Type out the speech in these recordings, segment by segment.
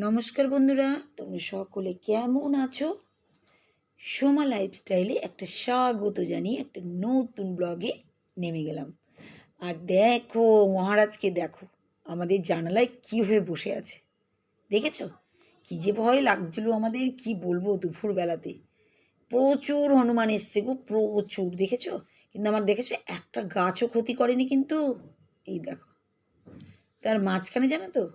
নমস্কার বন্ধুরা, তোমরা সকলে কেমন আছো? সোমা লাইফস্টাইলে একটা স্বাগত জানিয়ে একটা নতুন ব্লগে নেমে গেলাম। আর দেখো, মহারাজকে দেখো, আমাদের জানালায় কী হয়ে বসে আছে। দেখেছ? কী যে ভয় লাগছিল আমাদের, কি বলব দুপুরবেলাতে। প্রচুর হনুমান এসছে গো, প্রচুর, দেখেছ? কিন্তু আমার, দেখেছ, একটা গাছও ক্ষতি করেনি কিন্তু? এই দেখো, তার মাঝখানে জানো তো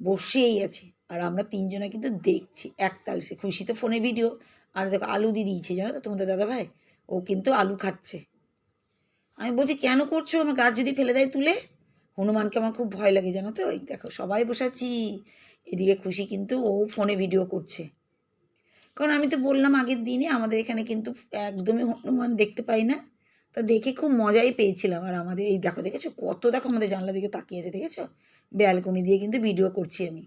বসেই আছে। আর আমরা তিনজনে কিন্তু দেখছি। একতাল সে খুশি তো ফোনে ভিডিও আর দেখো আলু দিয়ে দিয়েছে, জানো তো তোমাদের দাদা ভাই ও কিন্তু আলু খাচ্ছে। আমি বলছি, কেন করছ? আমার গাছ যদি ফেলে দেয় তুলে? হনুমানকে আমার খুব ভয় লাগে, জানো তো? ওই দেখো, সবাই বসাচ্ছি। এদিকে খুশি কিন্তু ও ফোনে ভিডিও করছে। কারণ আমি তো বললাম আগের দিনে, আমাদের এখানে কিন্তু একদমই হনুমান দেখতে পাই না। তা দেখে খুব মজাই পেয়েছিলাম। আর আমাদের এই দেখো, দেখেছ? কত দেখো আমাদের জানলা দিকে তাকিয়েছে দেখেছ? ব্যালকনি দিয়ে কিন্তু ভিডিও করছি আমি।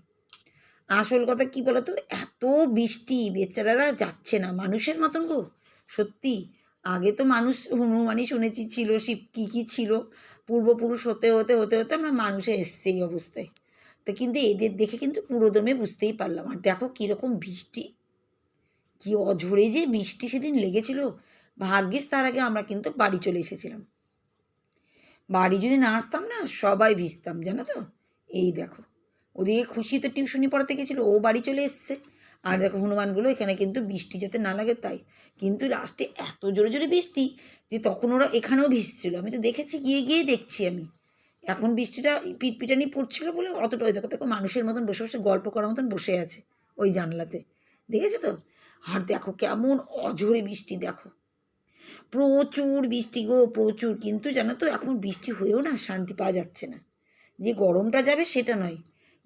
আসল কথা কি বলতো? এত বৃষ্টি, বেচারারা যাচ্ছে না। মানুষের মতন গো, সত্যি। আগে তো মানুষ হনুমানই শুনেছি ছিল, শিব কী কী ছিল। পূর্বপুরুষ হতে হতে হতে হতে আমরা মানুষে এসছে এই অবস্থায়। তো কিন্তু এদের দেখে কিন্তু পুরোদমে বুঝতেই পারলাম। আর দেখো কীরকম বৃষ্টি। কি অঝরে যে বৃষ্টি সেদিন লেগেছিল। ভাগ্যিস তার আগে আমরা কিন্তু বাড়ি চলে এসেছিলাম। বাড়ি যদি না আসতাম না, সবাই ভিজতাম, জানো তো? এই দেখো, ওদিকে খুশি তো টিউশনি পড়াতে গেছিল, ও বাড়ি চলে এসছে। আর দেখো, হনুমানগুলো এখানে কিন্তু বৃষ্টি যাতে না লাগে তাই। কিন্তু লাস্টে এত জোরে জোরে বৃষ্টি যে তখন ওরা এখানেও ভিজছিল। আমি তো দেখেছি, গিয়ে গিয়ে দেখছি আমি। এখন বৃষ্টিটা পিটপিটানি পড়ছিল বলে অতটা ওই দেখো দেখো মানুষের মতন বসে বসে গল্প করার মতন বসে আছে ওই জানলাতে। দেখেছ তো? আর দেখো, কেমন অঝরে বৃষ্টি, দেখো। প্রচুর বৃষ্টি গো, প্রচুর। কিন্তু জানো তো, এখন বৃষ্টি হয়েও না, শান্তি পাওয়া যাচ্ছে না। যে গরমটা যাবে সেটা নয়।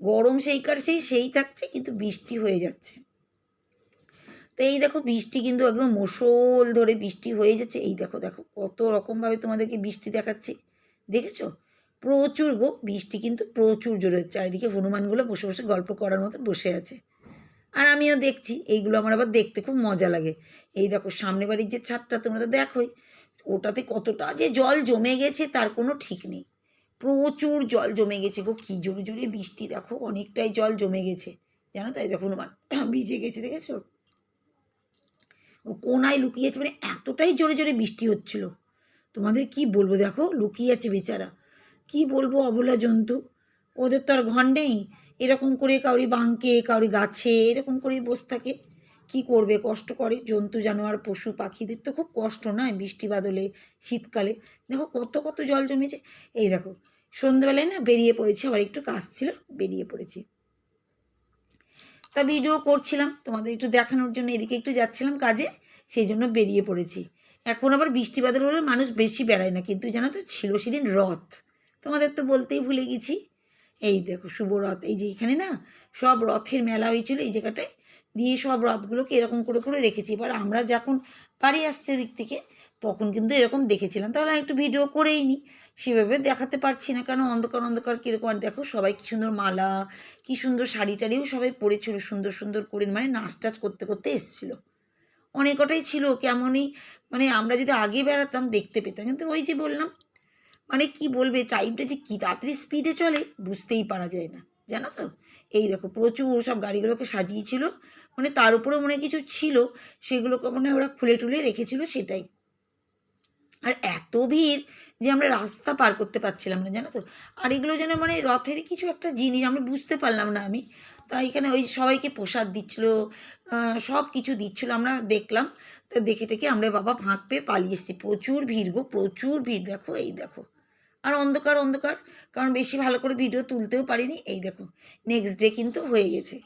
গরম সেই কার, সেই সেই থাকছে, কিন্তু বৃষ্টি হয়ে যাচ্ছে। তো এই দেখো, বৃষ্টি কিন্তু একদম মুসল ধরে বৃষ্টি হয়ে যাচ্ছে। এই দেখো দেখো, কত রকমভাবে তোমাদেরকে বৃষ্টি দেখাচ্ছি। দেখেছ? প্রচুর গো, বৃষ্টি কিন্তু প্রচুর জোরে হচ্ছে। চারিদিকে হনুমানগুলো বসে বসে গল্প করার মতো বসে আছে। আর আমিও দেখছি। এইগুলো আমার আবার দেখতে খুব মজা লাগে। এই দেখো, সামনে বাড়ির যে ছাদটা তোমরা তো দেখোই, ওটাতে কতটা যে জল জমে গেছে তার কোনো ঠিক নেই। প্রচুর জল জমে গেছে গো, কী জোরে জোরে বৃষ্টি, দেখো অনেকটাই জল জমে গেছে। জানো তো, এই দেখো হনুমান ভিজে গেছে, দেখেছ? ও কোনায় লুকিয়েছে মানে এতটাই জোরে জোরে বৃষ্টি হচ্ছিল। তোমাদের কি বলব, দেখো লুকিয়ে আছে বেচারা। কি বলব অবলা জন্তু? ওদের তো আর ঘর নেই। এরকম করে কাউরি বাঁকে কাউরি গাছে, এরকম করেই বসে থাকে। কি করবে? কষ্ট করে। জন্তু, জানোয়ার, পশু, পাখিদের তো খুব কষ্ট নয় বৃষ্টি বাদলে, শীতকালে। দেখো কত কত জল জমেছে। এই দেখো, সন্ধ্যেবেলায় না বেরিয়ে পড়েছি, আবার একটু কাজ ছিল, বেরিয়ে পড়েছি। তা ভিডিও করছিলাম, তোমাদের একটু দেখানোর জন্য এদিকে একটু যাচ্ছিলাম কাজে, সেই জন্য বেরিয়ে পড়েছি। এখন আবার বৃষ্টি বাদল হলে মানুষ বেশি বেড়ায় না, কিন্তু জানো তো, ছিল সেদিন রথ। তোমাদের তো বলতেই ভুলে গেছি। এই দেখো শুভ রথ, এই যে এখানে না সব রথের মেলা হয়েছিল, এই জায়গাটায় দিয়ে সব রথগুলোকে এরকম করে করে রেখেছি। এবার আমরা যখন বাড়ি আসছে দিক থেকে, তখন কিন্তু এরকম দেখেছিলাম। তাহলে একটু ভিডিও করেই নিই সেভাবে দেখাতে পারছি না, কারণ অন্ধকার অন্ধকার কীরকম আর দেখো সবাই কী সুন্দর মালা, কী সুন্দর শাড়ি টাড়িও সবাই পরেছিল, সুন্দর সুন্দর করে মানে নাচ টাচ করতে করতে এসেছিল। অনেক কটাই ছিল, কেমনই মানে আমরা যদি আগে বেড়াতাম দেখতে পেতাম, কিন্তু ওই যে বললাম মানে কি বলবে? টাইমটা যে কী তাড়াতাড়ি স্পিডে চলে বুঝতেই পারা যায় না। জানো তো? এই দেখো, প্রচুর সব গাড়িগুলোকে সাজিয়েছিল। মানে তার উপরে মনে কিছু ছিল, সেগুলোকে মানে ওরা খুলে টুলে রেখেছিল সেটাই। আর এত ভিড় যে আমরা রাস্তা পার করতে পারছিলাম না, জানো তো? আর এগুলো যেন মানে রথের কিছু একটা জিনিস, আমরা বুঝতে পারলাম না আমি। তাই এখানে ওই সবাইকে প্রসাদ দিচ্ছিল সব কিছু দিচ্ছিল, আমরা দেখলাম। তা দেখে টেকে আমরা বাবা ফাঁক পেয়ে পালিয়ে এসেছি। প্রচুর ভিড় গো, প্রচুর ভিড়। দেখো, এই দেখো। আর অন্ধকার অন্ধকার। কারণ বেশি ভালো করে ভিডিও তুলতেও পারিনি। এই দেখো নেক্সট ডে কিন্তু হয়ে গেছে।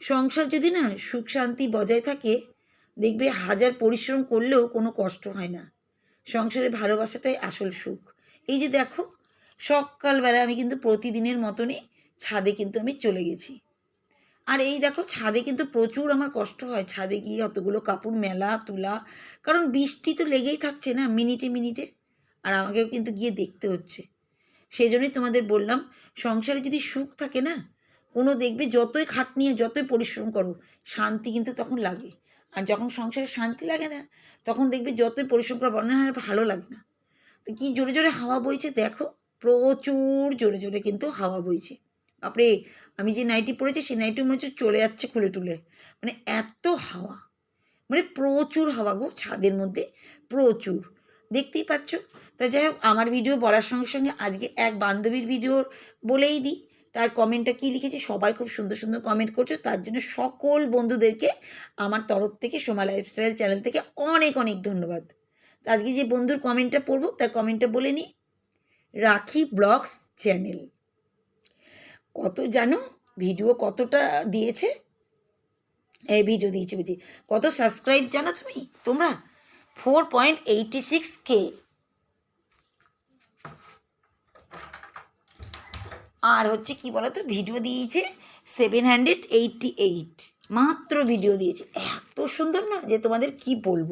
সংসার যদি না সুখ শান্তি বজায় থাকে, দেখবে হাজার পরিশ্রম করলেও কোনো কষ্ট হয় না। সংসারে ভালোবাসাটাই আসল সুখ। এই যে দেখো, সকালবেলা আমি কিন্তু প্রতিদিনের মতনই ছাদে কিন্তু আমি চলে গেছি। আর এই দেখো, ছাদে কিন্তু প্রচুর আমার কষ্ট হয়। ছাদে গিয়ে অতগুলো কাপড়, মেলা, তোলা, কারণ বৃষ্টি তো লেগেই থাকছে না, মিনিটে মিনিটে। আর আমাকেও কিন্তু গিয়ে দেখতে হচ্ছে। সেই জন্যই তোমাদের বললাম, সংসারে যদি সুখ থাকে না, কোনো দেখবে যতই খাট নিয়ে যতই পরিশ্রম করো, শান্তি কিন্তু তখন লাগে। আর যখন সংসারে শান্তি লাগে না, তখন দেখবে যতই পরিশ্রম করা আর ভালো লাগে না। তো কী জোরে জোরে হাওয়া বইছে দেখো? প্রচুর জোরে জোরে কিন্তু হাওয়া বইছে। বাপরে, আমি যে নাইটি পরেছি সেই নাইটি মনে হচ্ছে চলে যাচ্ছে খুলে টুলে। মানে এত হাওয়া। মানে প্রচুর হাওয়া গো, ছাদের মধ্যে প্রচুর। দেখতেই পাচ্ছ? তা যাই হোক, আমার ভিডিও বলার সঙ্গে সঙ্গে আজকে এক বান্ধবীর ভিডিও বলেই দিই। তার কমেন্টটা কী লিখেছে? সবাই খুব সুন্দর সুন্দর কমেন্ট করছ। তার জন্য সকল বন্ধুদেরকে আমার তরফ থেকে, সোমা লাইফস্টাইল চ্যানেল থেকে অনেক অনেক ধন্যবাদ। আজকে যে বন্ধুর কমেন্টটা পড়ব, তার কমেন্টটা বলে নিই। রাখি ব্লগস চ্যানেল কত জানো ভিডিও কতটা দিয়েছে? এই ভিডিও দিয়েছে বুঝি। কত সাবস্ক্রাইব জানো তুমি? তোমরা? Four point eighty six K আর হচ্ছে কি বলতো ভিডিও দিয়েছে সেভেন হান্ড্রেড এইটটি এইট মাত্র ভিডিও দিয়েছে। এত সুন্দর না যে তোমাদের কি বলব?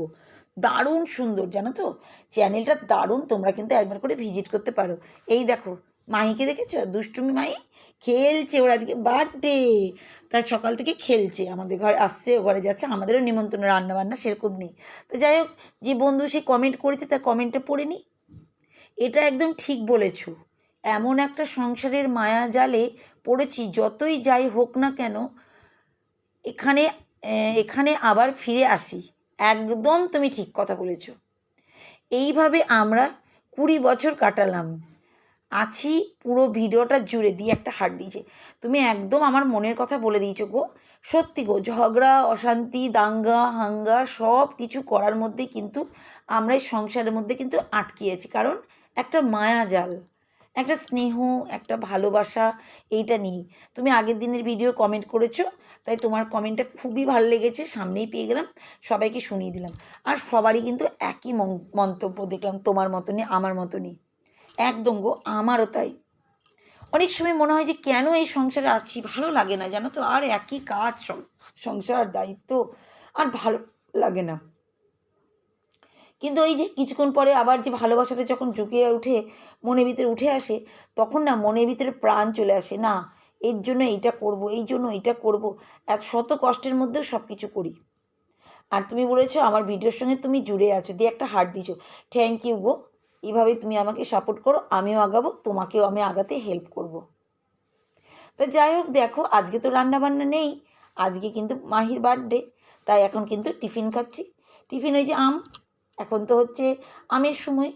দারুণ সুন্দর, জানো তো? চ্যানেলটা দারুণ, তোমরা কিন্তু একবার করে ভিজিট করতে পারো। এই দেখো, মাহিকে দেখেছ? দুষ্টুমি মাহি খেলছে ওর আজকে বার্থডে তাই সকাল থেকে খেলছে, আমাদের ঘরে আসছে, ও ঘরে যাচ্ছে, আমাদেরও নিমন্ত্রণ রান্না বান্না সেরকম নেই। তো যাই হোক, যে বন্ধু সে কমেন্ট করেছে, তার কমেন্টটা পড়ে নিই এটা একদম ঠিক বলেছ। এমন একটা সংসারের মায়া জালে পড়েছি, যতই যাই হোক না কেন, এখানে এখানে আবার ফিরে আসি। একদম তুমি ঠিক কথা বলেছ। এইভাবে আমরা কুড়ি বছর কাটালাম। আছি, পুরো ভিডিওটা জুড়ে দিয়ে একটা হার্ট দিয়েছে। তুমি একদম আমার মনের কথা বলে দিয়েছ গো। সত্যি গো, ঝগড়া, অশান্তি, দাঙ্গা, হাঙ্গা, সব কিছু করার মধ্যে কিন্তু আমরা এই সংসারের মধ্যে কিন্তু আটকে আছি। কারণ একটা মায়া জাল একটা স্নেহ, একটা ভালোবাসা এইটা নিয়ে তুমি আগের দিনের ভিডিও কমেন্ট করেছ, তাই তোমার কমেন্টটা খুবই ভালো লেগেছে, সামনেই পেয়ে গেলাম, সবাইকে শুনিয়ে দিলাম। আর সবারই কিন্তু একই মন- মন্তব্য দেখলাম, তোমার মতনই, আমার মতনই। একদম গো, আমারও তাই। অনেক সময় মনে হয় যে কেন এই সংসারে আছি, ভালো লাগে না, জানো তো? আর একই কাজ সংসার, দায়িত্ব, আর ভালো লাগে না। কিন্তু ওই যে কিছুক্ষণ পরে আবার যে ভালোবাসাটা যখন জুকিয়ে উঠে, মনের ভিতরে উঠে আসে, তখন না মনের ভিতরে প্রাণ চলে আসে, না, এর জন্য এইটা করব, এই জন্য এইটা করব। এত শত কষ্টের মধ্যেও সব কিছু করি। আর তুমি বলেছ আমার ভিডিওর সঙ্গে তুমি জুড়ে আছো, দিয়ে একটা হার্ট দিছো। থ্যাংক ইউ গো। এইভাবে তুমি আমাকে সাপোর্ট করো, আমিও আগাবো, তোমাকেও আমি আগাতে হেল্প করব। তা যাই হোক, দেখো, আজকে তো রান্না বান্না নেই, আজকে কিন্তু মাহির বার্থডে তাই এখন কিন্তু টিফিন খাচ্ছি। টিফিন ওই যে আম এখন তো হচ্ছে আমের সময়।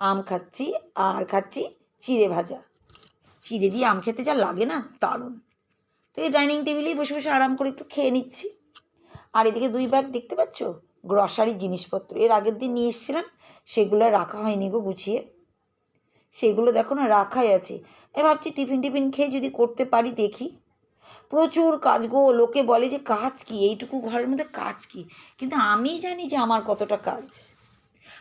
আম খাচ্ছি, আর খাচ্ছি চিড়ে ভাজা। চিড়ে দিয়ে আম খেতে যা লাগে না, দারুণ। তো এই ডাইনিং টেবিলেই বসে বসে আরাম করে একটু খেয়ে নিচ্ছি। আর এদিকে দুই ব্যাগ দেখতে পাচ্ছ? গ্রসারি জিনিসপত্র। এর আগের দিন নিয়ে এসেছিলাম, সেগুলো রাখা হয়নি গো গুছিয়ে। সেগুলো দেখো না, রাখাই আছে। এ ভাবছি টিফিন টিফিন খেয়ে যদি করতে পারি দেখি। প্রচুর কাজ গো, লোকে বলে যে কাজ কি? এইটুকু ঘরের মধ্যে কাজ কি? কিন্তু আমি জানি যে আমার কতটা কাজ।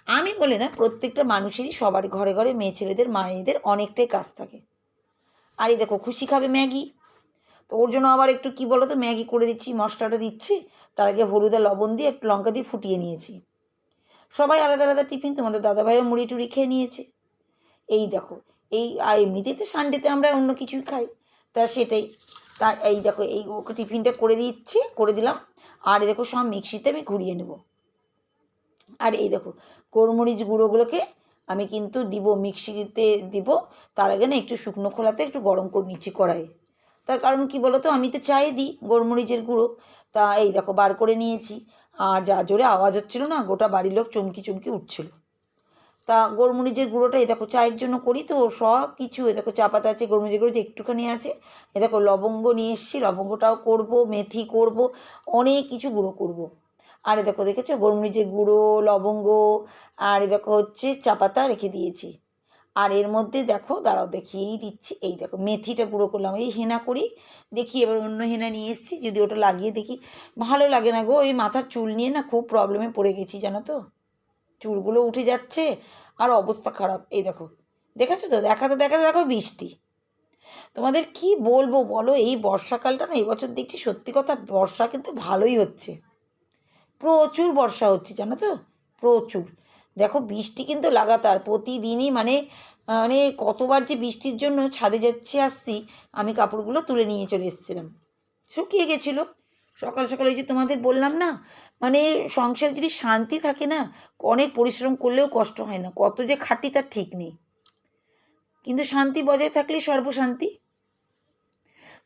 আমি বলে না, প্রত্যেকটা মানুষেরই সবার ঘরে ঘরে মেয়ে ছেলেদের, মায়েদের অনেকটাই কাজ থাকে। আর এই দেখো, খুশি খাবে ম্যাগি। তো ওর জন্য আবার একটু কি বলো তো ম্যাগি করে দিচ্ছি, মশলাটা দিচ্ছি, তার আগে হলুদ আর লবণ দিয়ে একটু লঙ্কা দিয়ে ফুটিয়ে নিয়েছি। সবাই আলাদা আলাদা টিফিন, তোমাদের দাদাভাইও মুড়ি টুড়ি খেয়ে নিয়েছে। এই দেখো, এই, আর এমনিতেই তো সানডেতে আমরা অন্য কিছুই খাই। তা সেটাই। তার এই দেখো, এই ওকে টিফিনটা করে দিচ্ছি, করে দিলাম। আর দেখো, সব মিক্সিতে আমি ঘুরিয়ে নেব। আর এই দেখো, গোলমরিচ গুঁড়োগুলোকে আমি কিন্তু দিব, মিক্সিতে দিব। তার আগে না একটু শুকনো খোলাতে একটু গরম করে নিচ্ছি কড়াইয়ে তার কারণ কি বলো তো আমি তো চাই দিই গোলমরিচের গুঁড়ো। তা এই দেখো, বার করে নিয়েছি। আর যা জোরে আওয়াজ হচ্ছিল না, গোটা বাড়ির লোক চমকি চমকি উঠছিল। তা গোলমরিচের গুঁড়োটা, এই দেখো চায়ের জন্য করি তো সব কিছু এ দেখো চা পাতা আছে, গোলমরিচের গুঁড়ো একটুখানি আছে এ দেখো লবঙ্গ নিয়ে এসেছি, লবঙ্গটাও করব, মেথি করব, অনেক কিছু গুঁড়ো করব। আর এ দেখো দেখেছ গোলমরিচের গুঁড়ো, লবঙ্গ, আর এ দেখো হচ্ছে চা পাতা রেখে দিয়েছি আর এর মধ্যে দেখো, দাঁড়াও দেখিয়েই দিচ্ছি, এই দেখো মেথিটা গুঁড়ো করলাম, এই হেনা করি, দেখি এবার অন্য হেনা নিয়ে এসেছি, যদি ওটা লাগিয়ে দেখি, ভালো লাগে না গো, এই মাথার চুল নিয়ে না খুব প্রবলেমে পড়ে গেছি, জানো তো চুলগুলো উঠে যাচ্ছে আর অবস্থা খারাপ। এই দেখো, দেখেছ তো? দেখাতে দেখাতে দেখো বৃষ্টি। তোমাদের কি বলব বলো? এই বর্ষাকালটা না এবছর দেখছি সত্যি কথা বর্ষা কিন্তু ভালোই হচ্ছে। প্রচুর বর্ষা হচ্ছে, জানো তো? প্রচুর। দেখো বৃষ্টি কিন্তু লাগাতার প্রতিদিনই মানে মানে কতবার যে বৃষ্টির জন্য ছাদে যাচ্ছে, আসছি, আমি কাপড়গুলো তুলে নিয়ে চলে এসেছিলাম। শুকিয়ে গেছিল। সকাল সকাল ওই যে তোমাদের বললাম না মানে সংসার যদি শান্তি থাকে না, অনেক পরিশ্রম করলেও কষ্ট হয় না, কত যে খাটি তার ঠিক নেই। কিন্তু শান্তি বজায় থাকলে সর্বশান্তি।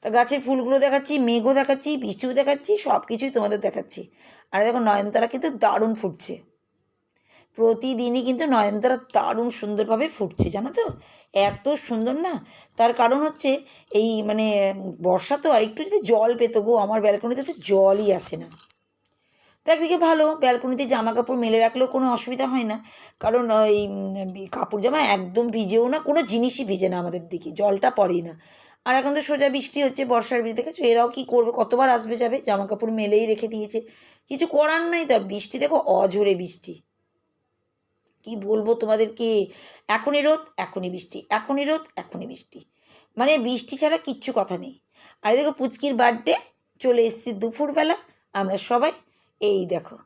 তা গাছের ফুলগুলো দেখাচ্ছি, মেঘও দেখাচ্ছি, বৃষ্টিও দেখাচ্ছি সব কিছুই তোমাদের দেখাচ্ছি। আর দেখো নয়নতারা কিন্তু দারুণ ফুটছে। প্রতিদিনই কিন্তু নয়নতারা দারুণ সুন্দরভাবে ফুটছে, জানো তো? এত সুন্দর না? তার কারণ হচ্ছে এই মানে বর্ষা তো একটু যদি জল পেতো গো, আমার ব্যালকনিতে তো জলই আসে না। তো একদিকে ভালো, ব্যালকনিতে জামা কাপড় মেলে রাখলেও কোনো অসুবিধা হয় না। কারণ ওই কাপড় জামা একদম ভিজেও না, কোনো জিনিসই ভিজে না আমাদের দিকে, জলটা পড়েই না। আর এখন তো সোজা বৃষ্টি হচ্ছে, বর্ষার বৃষ্টি, দেখেছ? এরাও কি করবে? কতবার আসবে যাবে? জামা কাপড় মেলেই রেখে দিয়েছে। কিছু করার নাই তো বৃষ্টি দেখো, অঝোরে বৃষ্টি। কি বলব তোমাদেরকে? এখনই রোদ, এখনই বৃষ্টি, এখনই রোদ, এখনই বৃষ্টি। মানে বৃষ্টি ছাড়া কিচ্ছু কথা নেই। আর দেখো পুচকির বার্থডে চলে এসেছি দুপুরবেলা, আমরা সবাই, এই দেখো।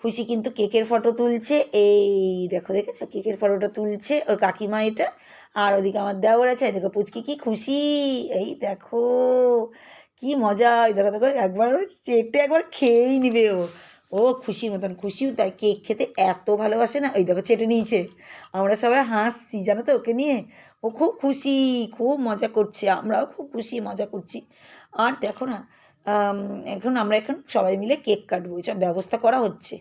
খুশি কিন্তু কেকের ফটো তুলছে, এই দেখো দেখেছ? কেকের ফটোটা তুলছে ওর কাকিমা এটা, আর ওদিকে আমার দেওয়ার আছে দেখো পুচকি কি খুশি, এই দেখো। কি মজা দেখো দেখো, একবার চেটে একবার খেয়েই নিবে ও। ও খুশির মতন খুশিও তাই কেক খেতে এত ভালোবাসে না? ওই দেখো চেটে নিয়েছে। আমরা সবাই হাসছি, জানো তো ওকে নিয়ে? ও খুব খুশি, খুব মজা করছে, আমরাও খুব খুশি, মজা করছি। আর দেখো না এখন আমরা এখন সবাই মিলে কেক কাটবো, এসব ব্যবস্থা করা হচ্ছে।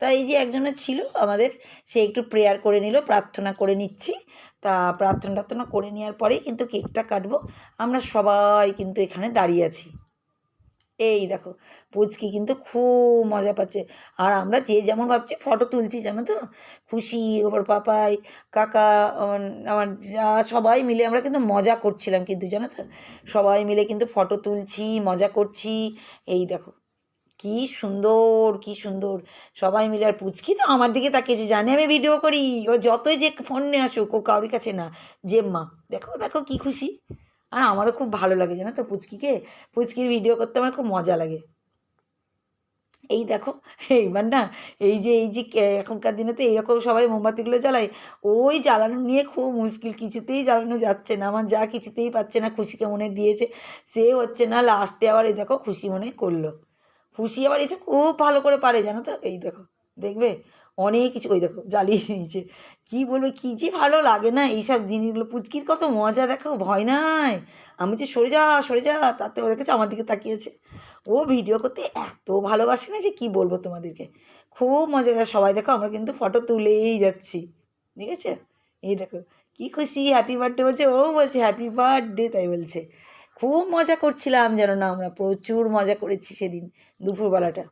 তা এই যে একজনের ছিল, আমাদের সে একটু প্রেয়ার করে নিল, প্রার্থনা করে নিচ্ছি। তা প্রার্থনা টার্থনা করে নেওয়ার পরেই কিন্তু কেকটা কাটবো। আমরা সবাই কিন্তু এখানে দাঁড়িয়ে আছি। এই দেখো, পুচকি কিন্তু খুব মজা পাচ্ছে। আর আমরা যে যেমন ভাবছি ফটো তুলছি, জানো তো? খুশি, ওপর পাপাই, কাকা আমার আমার যা, সবাই মিলে আমরা কিন্তু মজা করছিলাম কিন্তু, জানো তো? সবাই মিলে কিন্তু ফটো তুলছি, মজা করছি। এই দেখো, কি সুন্দর কি সুন্দর। সবাই মিলে, আর পুচকি তো আমার দিকে তাকিয়েছে জানে আমি ভিডিও করি। ও যতই যে ফোন নিয়ে আসুক, ও কারোর কাছে না জেম্মা দেখো দেখো কি খুশি। আর আমারও খুব ভালো লাগে, জানো তো পুচকিকে? পুচকির ভিডিও করতে আমার খুব মজা লাগে। এই দেখো, এইবার না, এই যে এই যে এখনকার দিনে তো এইরকম সবাই মোমবাতিগুলো জ্বালায়। ওই জ্বালানো নিয়ে খুব মুশকিল, কিছুতেই জ্বালানো যাচ্ছে না, আমার যা কিছুতেই পাচ্ছে না, খুশিকে মনে দিয়েছে। সে হচ্ছে না লাস্টে আবার এই দেখো, খুশি মনে করল। খুশি আবার এসে খুব ভালো করে পারে, জানো তো? এই দেখো, দেখবে? অনেক কিছু, ওই দেখো, জ্বালিয়ে নিয়েছে কী বলবে, কী যে ভালো লাগে না? এইসব জিনিসগুলো, পুচকির কত মজা দেখো ভয় নাই। আমি যে সরে যা সরে যা, তাতে ও দেখেছে আমার দিকে তাকিয়েছে। ও ভিডিও করতে এত ভালোবাসে না যে কী বলব তোমাদেরকে। খুব মজা করে সবাই দেখো, আমরা কিন্তু ফটো তুলেই যাচ্ছি। ঠিক আছে? এই দেখো, কি খুশি হ্যাপি বার্থডে বলছে। ও বলছে হ্যাপি বার্থডে তাই বলছে। খুব মজা করছিলাম যেন না, আমরা প্রচুর মজা করেছি সেদিন দুপুরবেলাটা।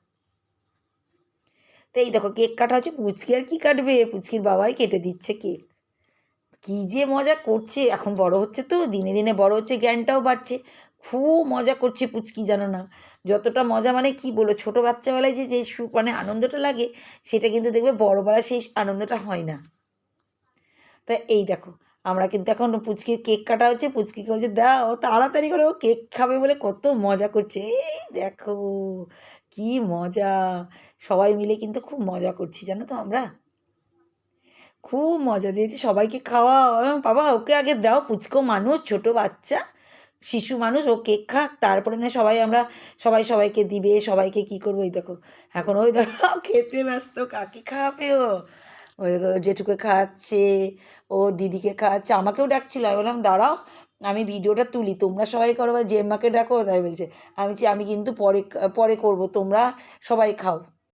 তো এই দেখো কেক কাটা হচ্ছে, পুচকি আর কী কাটবে? পুচকির বাবাই কেটে দিচ্ছে কেক। কি যে মজা করছে, এখন বড় হচ্ছে তো, দিনে দিনে বড় হচ্ছে, জ্ঞানটাও বাড়ছে। খুব মজা করছে পুচকি, জানো না? যতটা মজা মানে কি বলো ছোটো বাচ্চাবেলায় যে যে সু মানে আনন্দটা লাগে, সেটা কিন্তু দেখবে বড়বেলায় সেই আনন্দটা হয় না। তা এই দেখো, আমরা কিন্তু এখন পুচকির কেক কাটা হচ্ছে, পুচকিকে বলছে, দাও, তাড়াতাড়ি করে ও কেক খাবে বলে কত মজা করছে। এই দেখো, কি মজা। সবাই মিলে কিন্তু খুব মজা করছি, জানো তো আমরা? খুব মজা দিয়েছি, সবাইকে খাওয়া বাবা, ওকে আগে দাও, পুচকো মানুষ, ছোট বাচ্চা, শিশু মানুষ, ও কেক খাক, তারপরে না সবাই আমরা, সবাই সবাইকে দিবে, সবাইকে কি করব? ওই দেখো, এখন ওই দেখো, খেতে ব্যস্ত, কাকে খাওয়াবে ও? ওই জেঠুকে খাওয়াচ্ছে ও দিদিকে খাওয়াচ্ছে আমাকেও ডাকছিল, আমি বললাম, দাঁড়াও, আমি ভিডিওটা তুলি, তোমরা সবাই করো, বা জেম্মাকে ডাকো তাই বলছে। আমি আমি কিন্তু পরে পরে করব, তোমরা সবাই খাও।